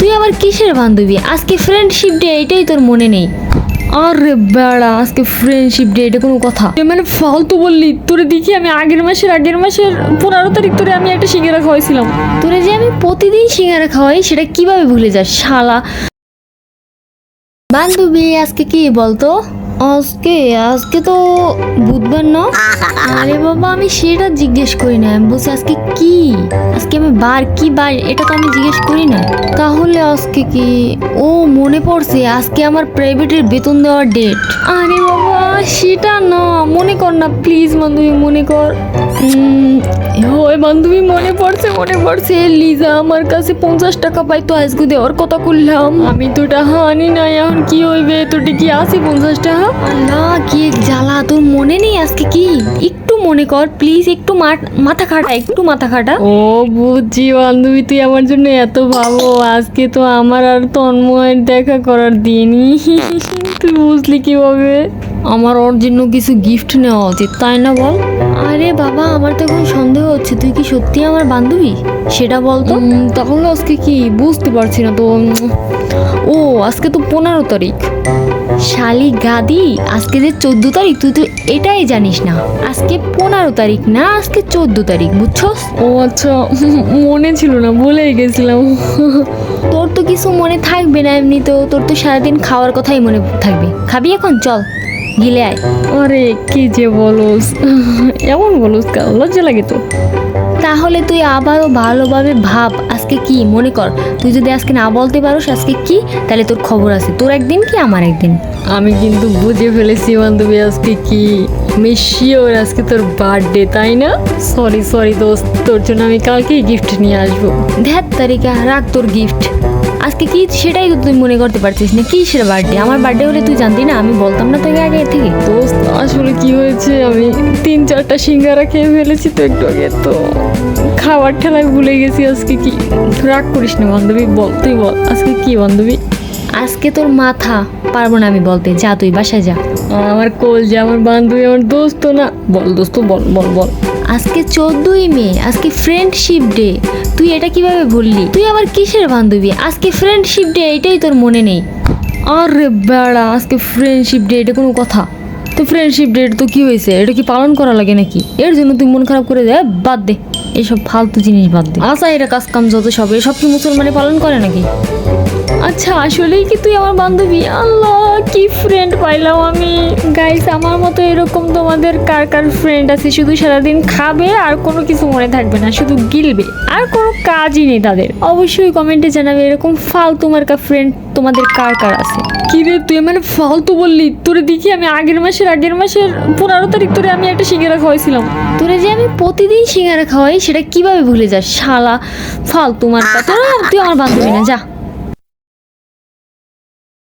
তুই আমার কিসের বান্ধবী? আজকে ফ্রেন্ডশিপ ডে এটাই তোর মনে নেই? আরে বেড়া আজকে ফ্রেন্ডশিপ ডে এটা কোনো কথা। তুই মানে ফালতু বললি তোরে দেখি আমি আগের মাসের আগের মাসের পনেরো তারিখ তোরে আমি একটা সিঙ্গারা খাওয়াইছিলাম। তোরে যে আমি প্রতিদিন সিঙ্গারা খাওয়াই সেটা কীভাবে ভুলে যাস শালা? বান্ধবী আজকে কি বলতো? আজকে আজকে তো বুধবার না? আরে বাবা, আমি সেটা জিজ্ঞেস করি না। আমি বলছি, আজকে কি? আজকে আমি বার, কি বার? এটা তো আমি জিজ্ঞেস করি না। তাহলে আজকে কি? ও মনে পড়ছে, আজকে আমার প্রাইভেটের বেতন দেওয়ার ডেট আরে বাবা, সেটা না, মনে কর না প্লিজ বান্ধবী মনে কর। হয় বান্ধবী মনে পড়ছে মনে পড়ছে লিজা আমার কাছে পঞ্চাশ টাকা পাইতো আজকে দেওয়ার কথা করলাম। আমি তো টাকা আনি না এখন কি হইবে? তোটি কি আছে পঞ্চাশ টাকা? না কি জ্বালা তোর মনে নেই আজকে কি? একটু মনে কর প্লিজ একটু মাথা খাটা একটু মাথা খাটা। ও বুঝছি বান্ধবী তুই আমার জন্য এত ভাবো আজকে তো আমার আর তন্ময়ের দেখা করার দিন তুই বুঝলি কীভাবে? আমার ওর জন্য কিছু গিফট নেওয়া উচিত তাই না বল? আরে বাবা আমার তো এখন সন্দেহ হচ্ছে তুই কি সত্যি আমার বান্ধবী? সেটা বল তো। তাহলে আজকে কি? বুঝতে পারছি না তো ও আজকে তো পনেরো তারিখ। শালি গাদি আজকে যে চোদ্দ তারিখ তুই তো এটাই জানিস না। আজকে পনেরো তারিখ না আজকে চোদ্দ তারিখ বুঝছস? ও আচ্ছা মনে ছিল না বলে গেছিলাম। তোর তো কিছু মনে থাকবে না এমনিতেও তোর তো সারাদিন খাওয়ার কথাই মনে থাকবে। খাবি এখন? চল। গিলে আয় আরে কি যে বলস। এমন বলস কেন? লজ্জা লাগে তো। তাহলে তুই আবারও ভালোভাবে ভাব আজকে কি? মনে কর তুই যদি আজকে না বলতে পারোস আজকে কি তাহলে তোর খবর আছে। তোর একদিন কি আমার একদিন? আমি কিন্তু বুঝে ফেলেছি বান্ধবী আজকে কি? আমি শিওর আজকে তোর বার্থডে তাই না? সরি সরি দোস্ত তোর জন্য আমি কালকেই গিফট নিয়ে আসব। ধ্যাত তারিকা রাখ তোর গিফট আজকে কি সেটাই তুই মনে করতে পারছিস না? কি সেটা বার্থডে আমার বার্থডে হলে তুই জানতি না? আমি বলতাম না তোকে আগে থেকে। দোস্ত আসলে কি হয়েছে? আমি তিন চারটা সিঙ্গারা খেয়ে ফেলেছি তো একটু আগে তো খাবার ঠেলায় ভুলে গেছি আজকে কি। রাগ করিস না বান্ধবী বল তুই বল আজকে কি বান্ধবী? আজকে তোর মাথা পারব না আমি বলতে। যা তুই বাসায় যা। আমার কোল যে আমার বান্ধবী আমার দোস্ত না। বল দোস্ত বল বল বল। আজকে চোদ্দই মে, আজকে ফ্রেন্ডশিপ ডে তুই এটা কীভাবে বললি তুই আবার কিসের বান্ধবী? আজকে ফ্রেন্ডশিপ ডে এটাই তোর মনে নেই। আরে বেড়া, আজকে ফ্রেন্ডশিপ ডে এটা কোনো কথা। তো ফ্রেন্ডশিপ ডে তো কি হয়েছে? এটা কি পালন করা লাগে নাকি? এর জন্য তুই মন খারাপ করে দে বাদ দে। এসব ফালতু জিনিস বাদ দে। আচ্ছা এটা কাজ কাম যত সব, এসব কি মুসলমানে পালন করে নাকি? আচ্ছা আসলেই কি তুই আমার বান্ধবী? আল্লাহ কি ফ্রেন্ড পাইলাম আমি। গাইস আমার মতো এরকম তোমাদের কার কার ফ্রেন্ড আছে শুধু সারাদিন খাবে আর কোনো কিছু মনে থাকবে না শুধু গিলবে। আর কোনো কাজই নেই তাদের। অবশ্যই কমেন্টে জানাবে এরকম ফালতু মার্কা ফ্রেন্ড তোমাদের কার কার আছে। কি রে তুই মানে ফালতু বললি? তোরে দেখি আমি আগের মাসের আগের মাসের পনেরো তারিখ তোরে আমি একটা সিঙ্গারা খাওয়াইছিলাম। তোরে যে আমি প্রতিদিন সিঙ্গারা খাওয়াই সেটা কীভাবে ভুলে যাস শালা? ফালতু মার্কা। তোরা তুই আমার বান্ধবী না যা।